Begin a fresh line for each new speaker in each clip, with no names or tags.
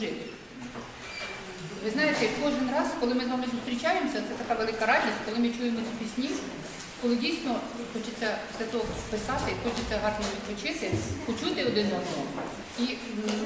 дружити. Ви знаєте, кожен раз, коли ми з вами зустрічаємося, це така велика радість, коли ми чуємо ці пісні, коли дійсно хочеться все то писати, хочеться гарно відпочити, почути один одного. І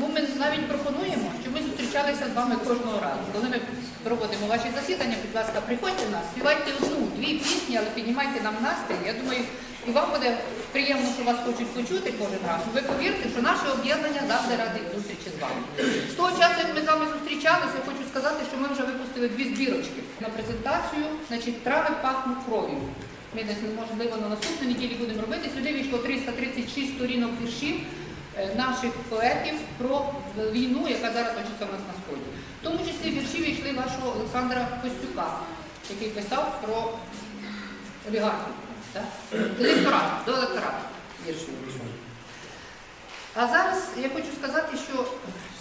ну, ми навіть пропонуємо, що ми зустрічалися з вами кожного разу. Коли ми проводимо ваші засідання, будь ласка, приходьте нас, співайте одну, дві пісні, але піднімайте нам настрій. Я думаю, і вам буде приємно, що вас хочуть почути кожен раз. Ви повірте, що наше об'єднання завжди раді зустрічі з вами. З того часу, як ми з вами зустрічалися, я хочу сказати, що ми вже випустили дві збірочки на презентацію, значить, трави пахнуть кров'ю. Ми десь, можливо, на наступній неділі будемо робити. Сюди війшло 336 сторінок віршів е, наших поетів про війну, яка зараз точиться в нас на сході. В тому числі вірші війшли вашого Олександра Костюка, який писав про олігархів. Так? Електорат, до електорату. А зараз я хочу сказати, що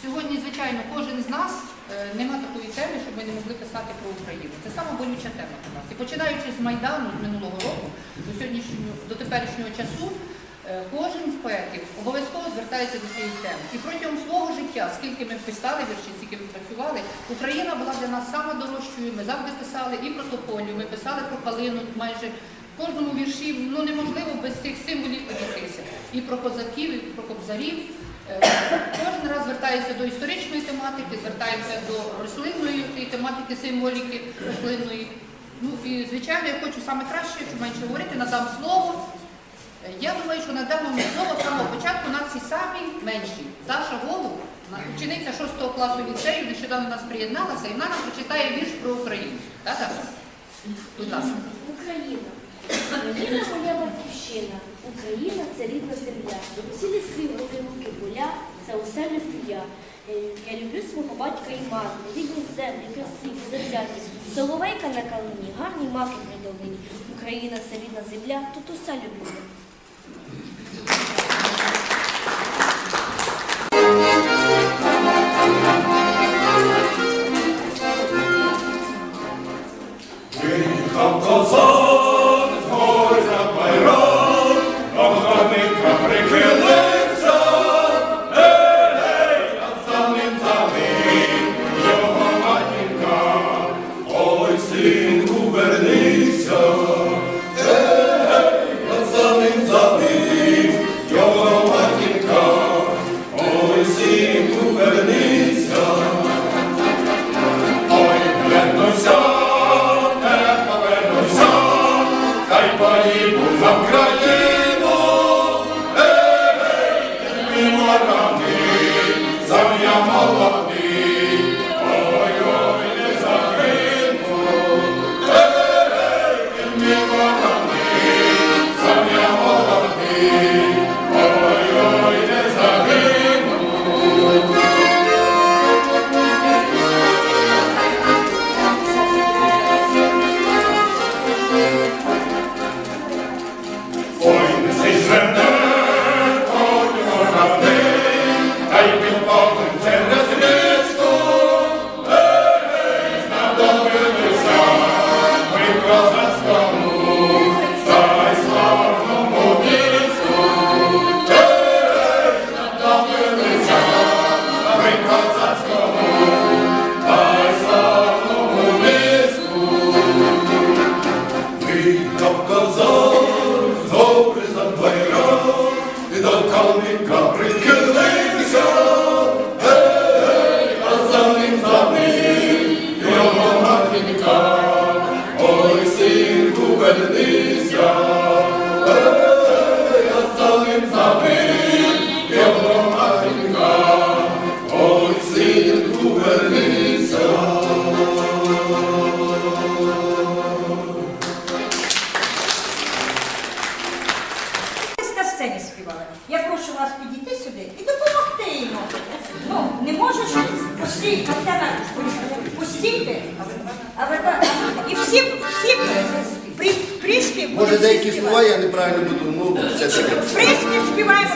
сьогодні, звичайно, кожен з нас е, нема такої теми, щоб ми не могли писати про Україну. Це сама болюча тема у нас. І починаючи з Майдану з минулого року до сьогоднішнього, до теперішнього часу, е, кожен з поетів обов'язково звертається до цієї теми. І протягом свого життя, скільки ми писали вірші, скільки ми працювали, Україна була для нас саме дорожчою. Ми завжди писали і про тополю, ми писали про калину майже. Кожному вірші ну неможливо без цих символів обійтися. І про козаків, і про кобзарів. Е, Кожен раз звертається до історичної тематики, звертається до рослинної тематики, символіки рослинної. Ну і звичайно, я хочу саме краще, щоб менше говорити, надам слово. Е, Я думаю, що надамо ми слово з самого початку на ці самі менші. Даша Голуб, учениця 6 класу ліцею, нещодавно нас приєдналася, і вона нам прочитає вірш про Україну. Так, Даша? Будь ласка.
Україна. Україна моя батьківщина. Україна це рідна земля. Всі ліси, гори, руки, поля, це усе люблю я. Е, Я люблю свого батька і мати, рідні землі, красиві, завзятість. Соловейка на калині, гарні маки при долині. Україна це рідна земля, тут усе люблю
постійте. А ви і всі, всі при, приспів.
Може деякі слова я неправильно буду ну, мову. Це таке.
Співаємо.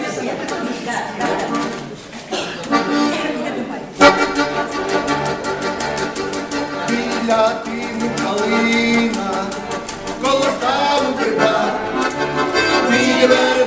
Біля тину калина, коло ставу гриба, біля